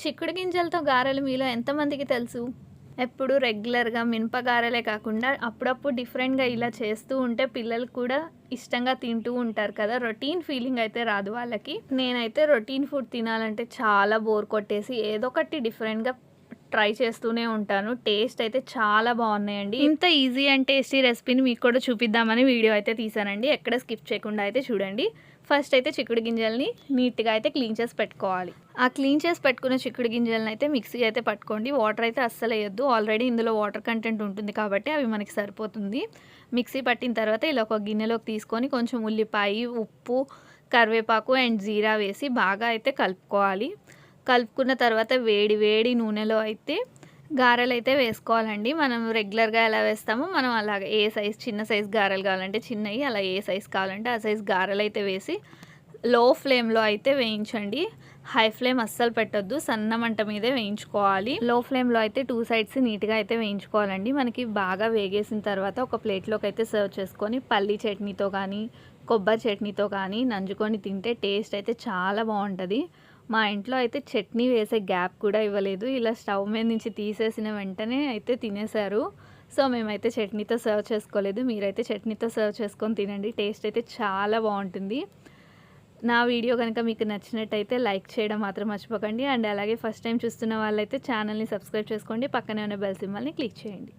చిక్కుడు గింజలతో గారెలు మీలో ఎంతమందికి తెలుసు? ఎప్పుడు రెగ్యులర్గా మినప గారెలే కాకుండా అప్పుడప్పుడు డిఫరెంట్గా ఇలా చేస్తూ ఉంటే పిల్లలు కూడా ఇష్టంగా తింటూ ఉంటారు కదా? రొటీన్ ఫీలింగ్ అయితే రాదు వాళ్ళకి. నేనైతే రొటీన్ ఫుడ్ తినాలంటే చాలా బోర్ కొట్టేసి ఏదో ఒకటి డిఫరెంట్గా ట్రై చేస్తూనే ఉంటాను. టేస్ట్ అయితే చాలా బాగున్నాయండి. ఇంత ఈజీ అండ్ టేస్టీ రెసిపీని మీకు కూడా చూపిద్దామని వీడియో అయితే తీసానండి. ఎక్కడ స్కిప్ చేయకుండా అయితే చూడండి. ఫస్ట్ అయితే చిక్కుడు గింజల్ని నీట్గా అయితే క్లీన్ చేసి పెట్టుకోవాలి. ఆ క్లీన్ చేసి పెట్టుకున్న చిక్కుడు గింజలను అయితే మిక్సీ అయితే పట్టుకోండి. వాటర్ అయితే అస్సలు వేయద్దు. ఆల్రెడీ ఇందులో వాటర్ కంటెంట్ ఉంటుంది కాబట్టి అవి మనకి సరిపోతుంది. మిక్సీ పట్టిన తర్వాత ఇలా ఒక గిన్నెలోకి తీసుకొని కొంచెం ఉల్లిపాయ ఉప్పు కరివేపాకు అండ్ జీరా వేసి బాగా అయితే కలుపుకోవాలి. కలుపుకున్న తర్వాత వేడి వేడి నూనెలో అయితే గారెలు అయితే వేసుకోవాలండి. మనం రెగ్యులర్గా ఎలా వేస్తామో మనం అలాగే ఏ సైజ్ చిన్న సైజ్ గారెలు కావాలంటే చిన్నవి అలా ఏ సైజ్ కావాలంటే ఆ సైజ్ గారెలు అయితే వేసి లో ఫ్లేమ్లో అయితే వేయించండి. హై ఫ్లేమ్ అస్సలు పెట్టొద్దు సన్న మంట మీదే వేయించుకోవాలి. లో ఫ్లేమ్లో అయితే టూ సైడ్స్ నీట్గా అయితే వేయించుకోవాలండి. మనకి బాగా వేగేసిన తర్వాత ఒక ప్లేట్లోకి అయితే సర్వ్ చేసుకొని పల్లి చట్నీతో కానీ కొబ్బరి చట్నీతో కానీ నంజుకొని తింటే టేస్ట్ అయితే చాలా బాగుంటుంది. మా ఇంట్లో అయితే చట్నీ వేసే గ్యాప్ కూడా ఇవ్వలేదు. ఇలా స్టవ్ మీద నుంచి తీసేసిన వెంటనే అయితే తినేశారు. సో మేమైతే చట్నీతో సర్వ్ చేసుకోలేదు. మీరైతే చట్నీతో సర్వ్ చేసుకొని తినండి. టేస్ట్ అయితే చాలా బాగుంటుంది. నా వీడియో కనుక మీకు నచ్చినట్టయితే లైక్ చేయడం మాత్రం మర్చిపోకండి. అండ్ అలాగే ఫస్ట్ టైం చూస్తున్న వాళ్ళైతే ఛానల్ని సబ్స్క్రైబ్ చేసుకోండి. పక్కనే ఉన్న బెల్ సింబల్ని క్లిక్ చేయండి.